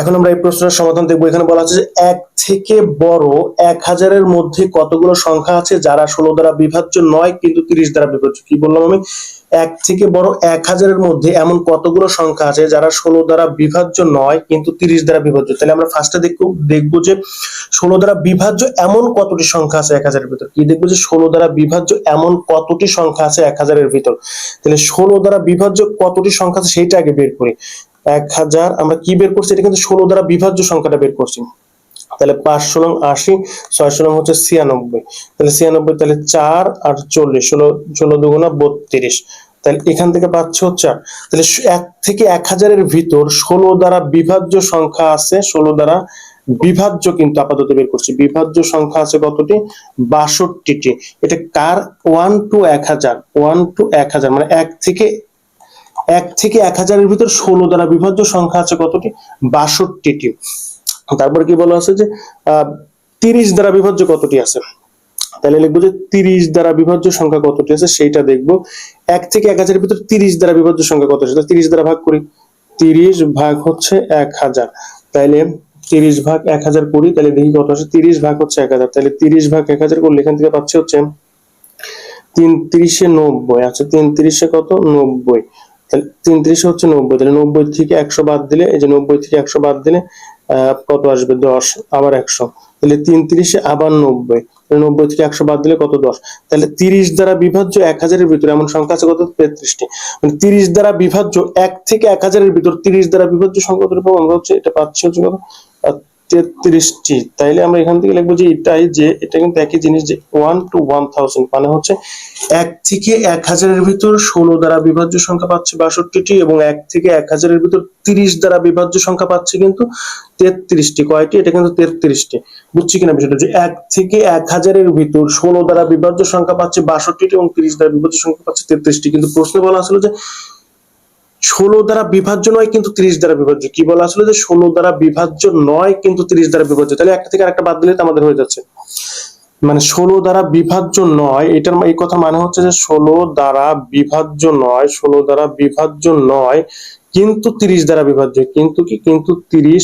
এখন আমরা এই প্রশ্নের সমাধান দেখব। এখানে বলা আছে যে এক থেকে বড় এক হাজারের মধ্যে কতগুলো সংখ্যা আছে যারা ষোলো দ্বারা বিভাজ্য নয়, কিন্তু তিরিশ দ্বারা বিভাজ্য? কি বললাম আমি? এক থেকে বড় এক হাজারের মধ্যে এমন কতগুলো সংখ্যা আছে যারা ষোলো দ্বারা বিভাজ্য নয়, কিন্তু তিরিশ দ্বারা বিভাজ্য? তাহলে আমরা ফার্স্টে দেখব দেখব যে ষোলো দ্বারা বিভাজ্য এমন কতটি সংখ্যা আছে এক হাজারের ভিতর? কি দেখব যে ষোলো দ্বারা বিভাজ্য এমন কতটি সংখ্যা আছে এক হাজারের ভিতর? তাহলে ষোলো দ্বারা বিভাজ্য কতটি সংখ্যা আছে সেইটা আগে বের করি। এক হাজার, আমরা কি বের করছি? এটা কিন্তু ষোলো দ্বারা বিভাজ্য সংখ্যাটা বের করছি। তাহলে পাঁচশো নং আশি ছয়শো নং হচ্ছে ছিয়ানব্বই। তাহলে ছিয়ানব্বই, তাহলে চার আর চল্লিশ, ষোলো ষোলো দুগুণা বত্রিশ। তাহলে এখান থেকে পাচ্ছে হচ্ছে। তাহলে এক থেকে এক হাজারের ভিতর ষোলো দ্বারা বিভাজ্য সংখ্যা আছে, ষোলো দ্বারা বিভাজ্য কিন্তু আপাতত বের করছি। বিভাজ্য সংখ্যা আছে কতটি? বাষট্টিটি। এটা কার? ওয়ান টু এক হাজার ওয়ান টু এক হাজার মানে এক থেকে এক থেকে এক হাজারের ভিতর ষোলো দ্বারা বিভাজ্য সংখ্যা আছে কতটি? বাষট্টিটি তারপর কি বলা আছে যে তিরিশ দ্বারা বিভাজ্য কতটি আছে? তাহলে লিখব যে তিরিশ দ্বারা বিভাজ্য সংখ্যা কতটি আছে সেইটা দেখব। এক থেকে এক হাজারের ভিতর তিরিশ দ্বারা বিভাজ্য সংখ্যা কত আছে? তিরিশ দ্বারা ভাগ করি। তিরিশ ভাগ হচ্ছে এক হাজার। তাইলে তিরিশ ভাগ এক হাজার করি, তাহলে দেখি কত আছে তিরিশ ভাগ হচ্ছে এক হাজার। তাহলে তিরিশ ভাগ এক হাজার করলে এখান থেকে পাচ্ছি হচ্ছে তিন তিরিশে নব্বই। আচ্ছা তিন তিরিশে কত? নব্বই। তিন তিরিশে হচ্ছে নব্বই, তাহলে নব্বই থেকে একশো বাদ দিলে, এই যে নব্বই থেকে একশো বাদ দিলে কত আসবে? দশ, আবার একশো। তাহলে তিন তিরিশে আবার নব্বই নব্বই থেকে একশো বাদ দিলে কত দশ? তাহলে তিরিশ দ্বারা বিভাজ্য এক হাজারের ভিতরে, এমন সংখ্যা আছে কত? তেত্রিশটি। মানে তিরিশ দ্বারা বিভাজ্য এক থেকে এক হাজারের ভিতর তিরিশ দ্বারা বিভাজ্য সংখ্যা হচ্ছে, এটা পাচ্ছি হচ্ছে কত? তেত্রিশটি। তাইলে আমরা এখান থেকে লিখব যে এটাই যে, এটা কিন্তু একই জিনিস যে ওয়ান টু ওয়ান মানে হচ্ছে এক থেকে এক হাজারের ভিতর ষোলো দ্বারা বিভাজ্য সংখ্যা পাচ্ছে বাষট্টিটি এবং এক থেকে এক হাজারের ভিতর তিরিশ দ্বারা বিভাজ্য সংখ্যা পাচ্ছে কিন্তু তেত্রিশটি। কয়টি? এটা কিন্তু তেত্রিশটি। বুঝছি কিনা বিষয়টা? যে এক থেকে এক হাজারের ভিতর ষোলো দ্বারা বিভাজ্য সংখ্যা পাচ্ছে বাষট্টিটি এবং তিরিশ দ্বারা বিভাজ্য সংখ্যা পাচ্ছে তেত্রিশটি। কিন্তু প্রশ্নে বলা আসলে যে ষোলো দ্বারা বিভাজ্য নয়, কিন্তু তিরিশ দ্বারা বিভাজ্য। কি বলা আসলে যে ষোলো দ্বারা বিভাজ্য নয়, কিন্তু তিরিশ দ্বারা বিভাজ্য? তাহলে একটা থেকে আরেকটা বাদ দিলে আমাদের হয়ে যাচ্ছে। মানে ষোলো দ্বারা বিভাজ্য নয়, এটার এই কথা মানে হচ্ছে যে ষোলো দ্বারা বিভাজ্য নয়, ষোলো দ্বারা বিভাজ্য নয়, কিন্তু তিরিশ দ্বারা বিভাজ্য। কিন্তু কি? কিন্তু তিরিশ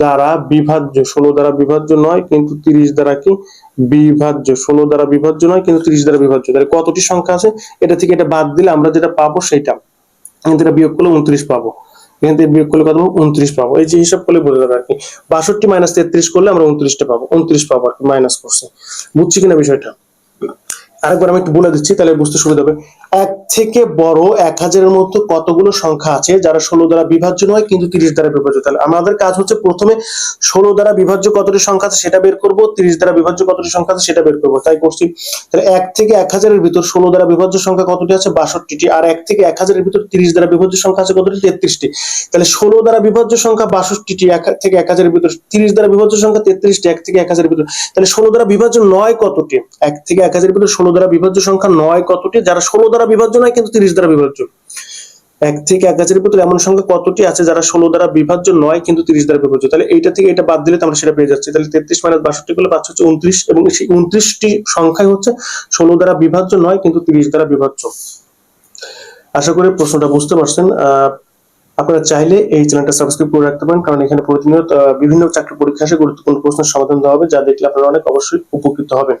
দ্বারা বিভাজ্য। ষোলো দ্বারা বিভাজ্য নয়, কিন্তু তিরিশ দ্বারা কি? বিভাজ্য। ষোলো দ্বারা বিভাজ্য নয়, কিন্তু তিরিশ দ্বারা বিভাজ্য। তাহলে কতটি সংখ্যা আছে? এটা থেকে এটা বাদ দিলে আমরা যেটা পাবো সেটা। এখান থেকে বিয়োগ করলে উনত্রিশ পাবো। এখান থেকে বিয়োগ করলে কত পাবো? উনত্রিশ পাবো। এই যে হিসাব করলে বোঝা যাবে আর কি। বাষট্টি মাইনাস তেত্রিশ করলে আমরা উনত্রিশটা পাবো। উনত্রিশ পাবো আর কি মাইনাস করছে। বুঝছি কিনা বিষয়টা? আরেকবার আমি একটু বলে দিচ্ছি, তাহলে বুঝতে সুবিধা হবে। এক থেকে বড় এক হাজারের মধ্যে কতগুলো সংখ্যা আছে? যারা ষোলো দ্বারা বিভাজ্য নয়, কিন্তু তিরিশ দ্বারা বিভাজ্য। তাহলে আমাদের কাজ হচ্ছে প্রথমে ষোলো দ্বারা বিভাজ্য কতটি সংখ্যা আছে সেটা বের করব, তিরিশ দ্বারা বিভাজ্য কতটি সংখ্যা আছে সেটা বের করব। তাই করছি। তাহলে এক থেকে এক হাজারের ভিতর ষোলো দ্বারা বিভাজ্য সংখ্যা কতটি আছে? বাষট্টিটি। আর এক থেকে এক হাজারের ভিতর তিরিশ দ্বারা বিভাজ্য সংখ্যা আছে কতটি? তেত্রিশটি। তাহলে ষোলো দ্বারা বিভাজ্য সংখ্যা বাষট্টিটি, এক থেকে এক হাজারের ভিতর তিরিশ দ্বারা বিভাজ্য সংখ্যা তেত্রিশটি, এক থেকে এক হাজারের ভিতর। তাহলে ষোলো দ্বারা বিভাজ্য নয় কতটি? এক থেকে এক হাজারের ভিতর ষোলো দ্বারা বিভাজ্য সংখ্যা নয় কতটি? যারা ষোলো দ্বারা বিভাজ্য নয়, কিন্তু তিরিশ দ্বারা বিভাজ্য। এক থেকে এক হাজারের ভিতর এমন সংখ্যা কতটি আছে যারা ষোলো দ্বারা বিভাজ্য নয়, কিন্তু তিরিশ দ্বারা বিভাজ্য? তাহলে এইটা থেকে এটা বাদ দিলে আমরা সেটা পেয়ে যাচ্ছি। তাহলে তেত্রিশ মাইনাস বাষট্টি গুলো পাচ্ছে হচ্ছে উনত্রিশ এবং সেই উনত্রিশটি সংখ্যাই হচ্ছে ষোলো দ্বারা বিভাজ্য নয়, কিন্তু তিরিশ দ্বারা বিভাজ্য। আশা করি প্রশ্নটা বুঝতে পারছেন। আপনারা চাইলে এই চ্যানেলটা সাবস্ক্রাইব করে রাখতে পারেন, কারণ এখানে প্রতিনিয়ত বিভিন্ন চাকরি পরীক্ষা গুরুত্বপূর্ণ প্রশ্নের সমাধান দেওয়া হবে, যা দেখলে আপনারা অনেক অবশ্যই উপকৃত হবেন।